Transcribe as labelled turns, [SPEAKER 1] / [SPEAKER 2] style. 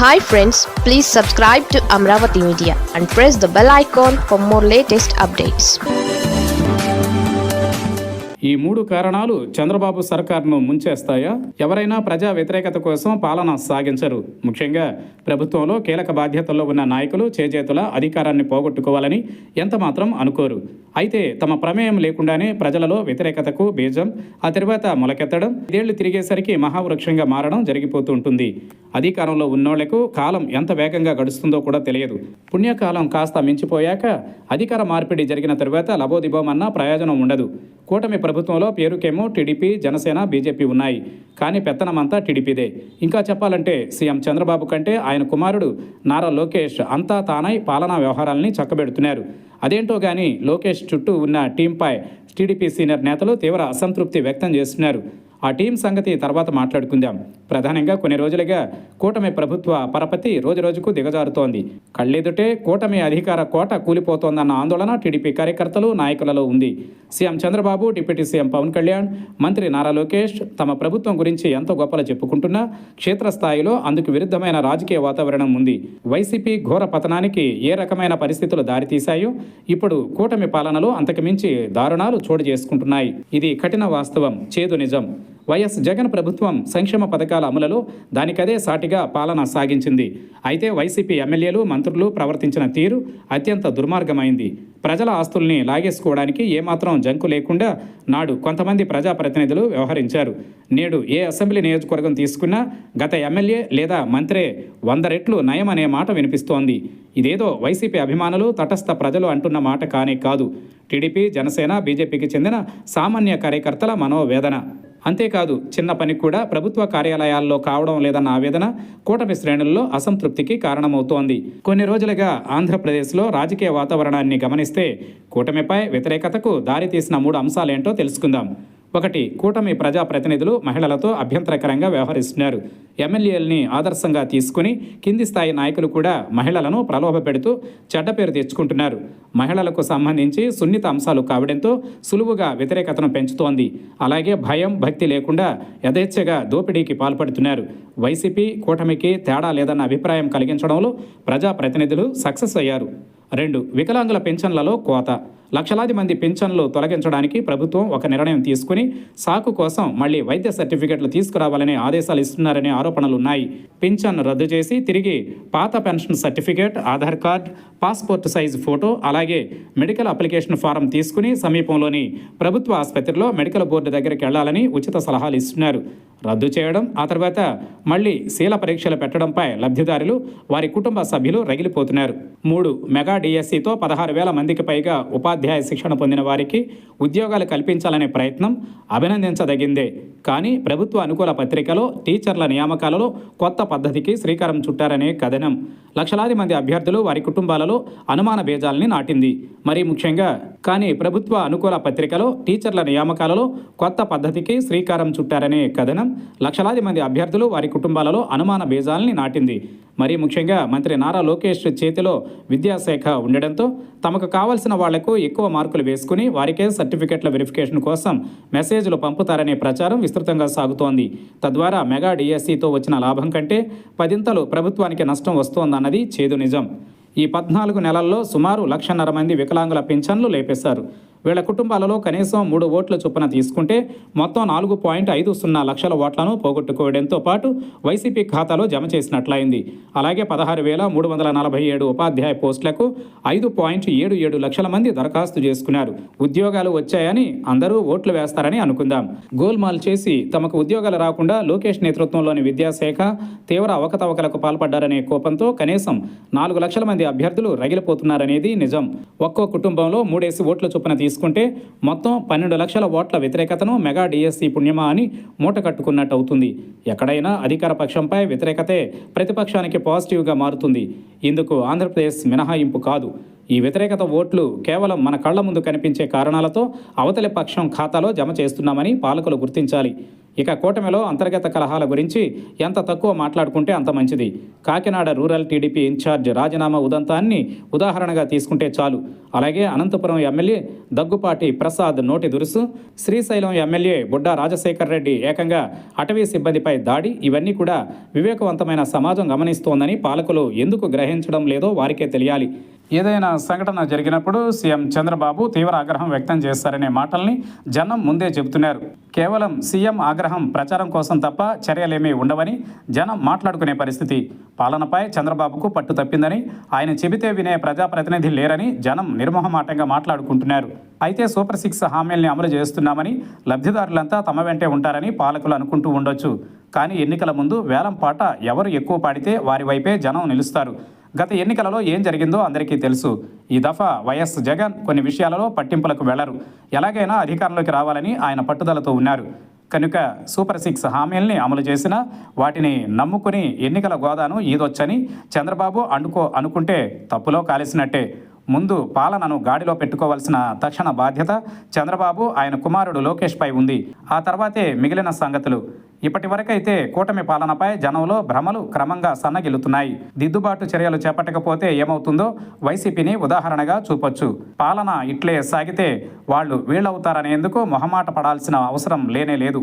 [SPEAKER 1] Hi friends please subscribe to Amaravati media and press the bell icon for more latest updates
[SPEAKER 2] ఈ మూడు కారణాలు చంద్రబాబు సర్కార్ను ముంచేస్తాయా? ఎవరైనా ప్రజా వ్యతిరేకత కోసం పాలన సాగించరు. ముఖ్యంగా ప్రభుత్వంలో కీలక బాధ్యతల్లో ఉన్న నాయకులు చేజేతుల అధికారాన్ని పోగొట్టుకోవాలని ఎంతమాత్రం అనుకోరు. అయితే తమ ప్రమేయం లేకుండానే ప్రజలలో వ్యతిరేకతకు బీజం ఆ తర్వాత మొలకెత్తడం ఇదేళ్ళు తిరిగేసరికి మహావృక్షంగా మారడం జరిగిపోతూ ఉంటుంది. అధికారంలో ఉన్నోళ్ళకు కాలం ఎంత వేగంగా గడుస్తుందో కూడా తెలియదు. పుణ్యకాలం కాస్త మించిపోయాక అధికార మార్పిడి జరిగిన తరువాత లబోదిబోమన్నా ప్రయోజనం ఉండదు. కూటమి ప్రభుత్వంలో పేరుకేమో టీడీపీ జనసేన బీజేపీ ఉన్నాయి. కానీ పెత్తనమంతా టీడీపీదే. ఇంకా చెప్పాలంటే సీఎం చంద్రబాబు కంటే ఆయన కుమారుడు నారా లోకేష్ అంతా తానై పాలనా వ్యవహారాల్ని చక్కబెడుతున్నారు. అదేంటో కానీ లోకేష్ చుట్టూ ఉన్న టీంపై టీడీపీ సీనియర్ నేతలు తీవ్ర అసంతృప్తి వ్యక్తం చేస్తున్నారు. ఆ టీం సంగతి తర్వాత మాట్లాడుకుందాం. ప్రధానంగా కొన్ని రోజులుగా కూటమి ప్రభుత్వ పరపతి రోజురోజుకు దిగజారుతోంది. కళ్ళెదుటే కూటమి అధికార కోట కూలిపోతోందన్న ఆందోళన టీడీపీ కార్యకర్తలు నాయకులలో ఉంది. CM Chandrababu deputy CM Pawan Kalyan మంత్రి నారా లోకేష్ తమ ప్రభుత్వం గురించి ఎంతో గొప్పలు చెప్పుకుంటున్నా క్షేత్రస్థాయిలో అందుకు విరుద్ధమైన రాజకీయ వాతావరణం ఉంది. వైసీపీ ఘోర పతనానికి ఏ రకమైన పరిస్థితులు దారితీశాయో ఇప్పుడు కూటమి పాలనలో అంతకుమించి దారుణాలు చోటు చేసుకుంటున్నాయి. ఇది కఠిన వాస్తవం. చేదు నిజం. వైఎస్ జగన్ ప్రభుత్వం సంక్షేమ పథకాల అమలులో దానికదే సాటిగా పాలన సాగించింది. అయితే వైసీపీ ఎమ్మెల్యేలు మంత్రులు ప్రవర్తించిన తీరు అత్యంత దుర్మార్గమైంది. ప్రజల ఆస్తుల్ని లాగేసుకోవడానికి ఏమాత్రం జంకు లేకుండా నాడు కొంతమంది ప్రజాప్రతినిధులు వ్యవహరించారు. నేడు ఏ అసెంబ్లీ నియోజకవర్గం తీసుకున్నా గత ఎమ్మెల్యే లేదా మంత్రే వంద రెట్లు నయం అనే మాట వినిపిస్తోంది. ఇదేదో వైసీపీ అభిమానులు తటస్థ ప్రజలు అంటున్న మాట కానే కాదు. టీడీపీ జనసేన బీజేపీకి చెందిన సామాన్య కార్యకర్తల మనోవేదన. అంతేకాదు చిన్న పని కూడా ప్రభుత్వ కార్యాలయాల్లో కావడం లేదన్న ఆవేదన కూటమి శ్రేణుల్లో అసంతృప్తికి కారణమవుతోంది. కొన్ని రోజులుగా ఆంధ్రప్రదేశ్లో రాజకీయ వాతావరణాన్ని గమనిస్తే కూటమిపై వ్యతిరేకతకు దారితీసిన మూడు అంశాలేంటో తెలుసుకుందాం. ఒకటి కూటమి ప్రజాప్రతినిధులు మహిళలతో అభ్యంతరకరంగా వ్యవహరిస్తున్నారు. ఎమ్మెల్యేలని ఆదర్శంగా తీసుకుని కింది స్థాయి నాయకులు కూడా మహిళలను ప్రలోభ పెడుతూ చెడ్డ పేరు తెచ్చుకుంటున్నారు. మహిళలకు సంబంధించి సున్నిత అంశాలు కావడంతో సులువుగా వ్యతిరేకతను పెంచుతోంది. అలాగే భయం భక్తి లేకుండా యథేచ్ఛగా దోపిడీకి పాల్పడుతున్నారు. వైసీపీ కూటమికి తేడా లేదన్న అభిప్రాయం కలిగించడంలో ప్రజాప్రతినిధులు సక్సెస్ అయ్యారు. రెండు వికలాంగుల పెన్షన్లలో కోత. లక్షలాది మంది పెన్షన్లు తొలగించడానికి ప్రభుత్వం ఒక నిర్ణయం తీసుకుని సాకు కోసం మళ్ళీ వైద్య సర్టిఫికెట్లు తీసుకురావాలనే ఆదేశాలు ఇస్తున్నారనే ఆరోపణలు ఉన్నాయి పెన్షన్ రద్దు చేసి తిరిగి పాత pension certificate Aadhaar card passport size photo అలాగే మెడికల్ అప్లికేషన్ ఫారం తీసుకుని సమీపంలోని ప్రభుత్వ ఆసుపత్రిలో మెడికల్ బోర్డు దగ్గరికి వెళ్ళాలని ఉచిత సలహాలు ఇస్తున్నారు. రద్దు చేయడం ఆ తర్వాత మళ్ళీ శీల పరీక్షలు పెట్టడంపై లబ్ధిదారులు వారి కుటుంబ సభ్యులు రగిలిపోతున్నారు. మూడు మెగా డిఎస్సితో పదహారు వేల మందికి పైగా ఉపాధ్యాయ శిక్షణ పొందిన వారికి ఉద్యోగాలు కల్పించాలనే ప్రయత్నం అభినందించదగిందే. కానీ ప్రభుత్వ అనుకూల పత్రికలో టీచర్ల నియామకాలలో కొత్త పద్ధతికి శ్రీకారం చుట్టారనే కథనం. లక్షలాది మంది అభ్యర్థులు వారి కుటుంబాలలో అనుమాన బీజాల్ని నాటింది. మరీ ముఖ్యంగా కానీ ప్రభుత్వ అనుకూల పత్రికలో టీచర్ల నియామకాలలో కొత్త పద్ధతికి శ్రీకారం చుట్టారనే కథనం లక్షలాది మంది అభ్యర్థులు వారి కుటుంబాలలో అనుమాన బీజాల్ని నాటింది. మరీ ముఖ్యంగా మంత్రి నారా లోకేష్ చేతిలో విద్యాశాఖ ఉండడంతో తమకు కావలసిన వాళ్ళకు ఎక్కువ మార్కులు వేసుకుని వారికే సర్టిఫికెట్ల వెరిఫికేషన్ కోసం మెసేజ్లు పంపుతారనే ప్రచారం విస్తృతంగా సాగుతోంది. తద్వారా మెగా డిఎస్సితో వచ్చిన లాభం కంటే పదింతలు ప్రభుత్వానికి నష్టం వస్తోందన్నది చేదు నిజం. ఈ పద్నాలుగు నెలల్లో సుమారు లక్షన్నర మంది వికలాంగుల పింఛన్లు లేపేశారు. వీళ్ళ కుటుంబాలలో కనీసం మూడు ఓట్ల చొప్పున తీసుకుంటే మొత్తం నాలుగు పాయింట్ ఐదు సున్నా లక్షల ఓట్లను పోగొట్టుకోవడంతో పాటు వైసీపీ ఖాతాలో జమ చేసినట్లయింది. అలాగే పదహారు వేల మూడు వందల నలభై ఏడు ఉపాధ్యాయ పోస్టులకు ఐదు పాయింట్ ఏడు ఏడు లక్షల మంది దరఖాస్తు చేసుకున్నారు. ఉద్యోగాలు వచ్చాయని అందరూ ఓట్లు వేస్తారని అనుకుందాం. గోల్మాల్ చేసి తమకు ఉద్యోగాలు రాకుండా లోకేష్ నేతృత్వంలోని విద్యాశాఖ తీవ్ర అవకతవకలకు పాల్పడ్డారనే కోపంతో కనీసం నాలుగు లక్షల మంది అభ్యర్థులు రగిలిపోతున్నారనేది నిజం. ఒక్కో కుటుంబంలో మూడేసి ఓట్ల చొప్పున తీసుకుంటే మొత్తం పన్నెండు లక్షల ఓట్ల వ్యతిరేకతను మెగా డిఎస్సి పుణ్యమా అని మూట కట్టుకున్నట్టు అవుతుంది. ఎక్కడైనా అధికార పక్షంపై వ్యతిరేకతే ప్రతిపక్షానికి పాజిటివ్గా మారుతుంది. ఇందుకు ఆంధ్రప్రదేశ్ మినహాయింపు కాదు. ఈ వ్యతిరేకత ఓట్లు కేవలం మన కళ్ళ ముందు కనిపించే కారణాలతో అవతలి పక్షం ఖాతాలో జమ చేస్తున్నామని పాలకులు గుర్తించాలి. ఇక కూటమిలో అంతర్గత కలహాల గురించి ఎంత తక్కువ మాట్లాడుకుంటే అంత మంచిది. కాకినాడ రూరల్ టీడీపీ ఇన్ఛార్జ్ రాజీనామా ఉదంతాన్ని ఉదాహరణగా తీసుకుంటే చాలు. అలాగే అనంతపురం ఎమ్మెల్యే దగ్గుపాటి ప్రసాద్ నోటి దురుసు శ్రీశైలం ఎమ్మెల్యే బుడ్డా రాజశేఖర్ రెడ్డి ఏకంగా అటవీ సిబ్బందిపై దాడి ఇవన్నీ కూడా వివేకవంతమైన సమాజం గమనిస్తోందని పాలకులు ఎందుకు గ్రహించడం లేదో వారికే తెలియాలి. ఏదైనా సంఘటన జరిగినప్పుడు సీఎం చంద్రబాబు తీవ్ర ఆగ్రహం వ్యక్తం చేస్తారనే మాటల్ని జనం ముందే చెబుతున్నారు. కేవలం సీఎం ఆగ్రహం ప్రచారం కోసం తప్ప చర్యలేమీ ఉండవని జనం మాట్లాడుకునే పరిస్థితి. పాలనపై చంద్రబాబుకు పట్టు తప్పిందని ఆయన చెబితే వినే ప్రజాప్రతినిధి లేరని జనం నిర్మోహమాటంగా మాట్లాడుకుంటున్నారు. అయితే సూపర్ సిక్స్ హామీల్ని అమలు చేస్తున్నామని లబ్ధిదారులంతా తమ వెంటే ఉంటారని పాలకులు అనుకుంటూ ఉండొచ్చు. కానీ ఎన్నికల ముందు వేలం పాట ఎవరు ఎక్కువ పాడితే వారి వైపే జనం నిలుస్తారు. గత ఎన్నికలలో ఏం జరిగిందో అందరికీ తెలుసు. ఈ దఫా వైఎస్ జగన్ కొన్ని విషయాలలో పట్టింపులకు వెళ్ళరు. ఎలాగైనా అధికారంలోకి రావాలని ఆయన పట్టుదలతో ఉన్నారు. కనుక సూపర్ సిక్స్ హామీల్ని అమలు చేసినా వాటిని నమ్ముకుని ఎన్నికల గోదాను ఈదొచ్చని చంద్రబాబు అనుకో అనుకుంటే తప్పులో కాలిసినట్టే. ముందు పాలనను గాడిలో పెట్టుకోవాల్సిన తక్షణ బాధ్యత చంద్రబాబు ఆయన కుమారుడు లోకేష్పై ఉంది. ఆ తర్వాతే మిగిలిన సంగతులు. ఇప్పటి వరకైతే కూటమి పాలనపై జనంలో భ్రమలు క్రమంగా సన్నగిల్లుతున్నాయి. దిద్దుబాటు చర్యలు చేపట్టకపోతే ఏమవుతుందో వైసీపీని ఉదాహరణగా చూపొచ్చు. పాలన ఇట్లే సాగితే వాళ్ళు వీళ్ళవుతారనేందుకు మొహమాట పడాల్సిన అవసరం లేనే లేదు.